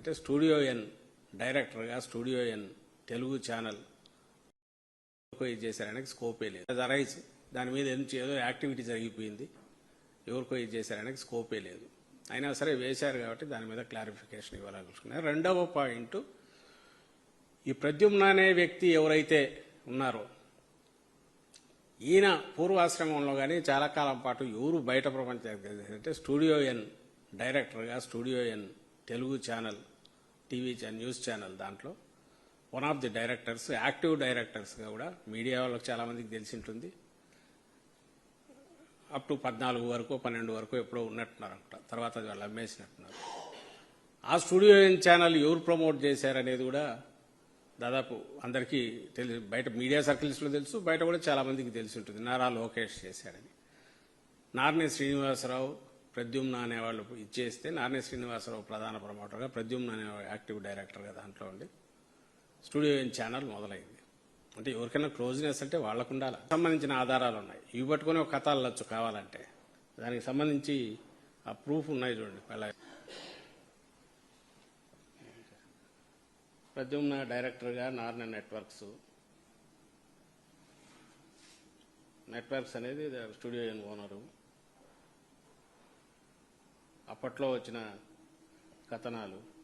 అంటే studio N డైరెక్టర్గా studio N Telugu channel ఎవరికో ఇది చేశారనే స్కోపే లేదు. అది అరైజ్. దాని మీద ఎందుకు ఏదో యాక్టివిటీ జరిగిపోయింది. ఎవరికో ఇది చేశారనేది స్కోపే లేదు. అయినా సరే వేశారు కాబట్టి దాని మీద క్లారిఫికేషన్ ఇవ్వాలనుకుంటున్నారు. రెండవ పాయింట్ ఈ ప్రద్యుమ్న అనే వ్యక్తి ఎవరైతే ఉన్నారో ఈయన పూర్వాశ్రమంలో కానీ చాలా కాలం పాటు ఎవరు బయట ప్రపంచానికి అంటే స్టూడియో ఎన్ డైరెక్టర్గా studio N Telugu channel TV channel news channel దాంట్లో one of the directors active డైరెక్టర్స్గా కూడా మీడియా వాళ్ళకి చాలామందికి తెలిసి ఉంటుంది అప్ టు పద్నాలుగు వరకు పన్నెండు వరకు ఎప్పుడో ఉన్నట్టున్నారు అనుకుంటా తర్వాత వాళ్ళు అమ్మేసినట్టున్నారు. ఆ స్టూడియో ఛానల్ ఎవరు ప్రమోట్ చేశారనేది కూడా దాదాపు అందరికీ తెలి బయట మీడియా సర్కిల్స్లో తెలుసు బయట కూడా చాలామందికి తెలిసి ఉంటుంది. నారా లోకేష్ చేశాడని నారని శ్రీనివాసరావు ప్రద్యుమ్న అనేవాళ్ళు ఇచ్చేస్తే నారాయణ శ్రీనివాసరావు ప్రధాన ప్రమోటర్గా ప్రద్యుమ్న అనే యాక్టివ్ డైరెక్టర్గా దాంట్లో ఉండి స్టూడియో ఛానల్ మొదలైంది. అంటే ఎవరికైనా క్లోజ్నెస్ అంటే వాళ్ళకు ఉండాలి సంబంధించిన ఆధారాలు ఉన్నాయి. ఇవి పట్టుకొని ఒక కథ అల్లొచ్చు కావాలంటే. దానికి సంబంధించి ఆ ప్రూఫ్ ఉన్నాయి చూడండి. అలా ప్రద్యుమ్న డైరెక్టర్గా నార్న నెట్వర్క్స్. నెట్వర్క్స్ అనేది స్టూడియో ఓనరు. అప్పట్లో వచ్చిన కథనాలు.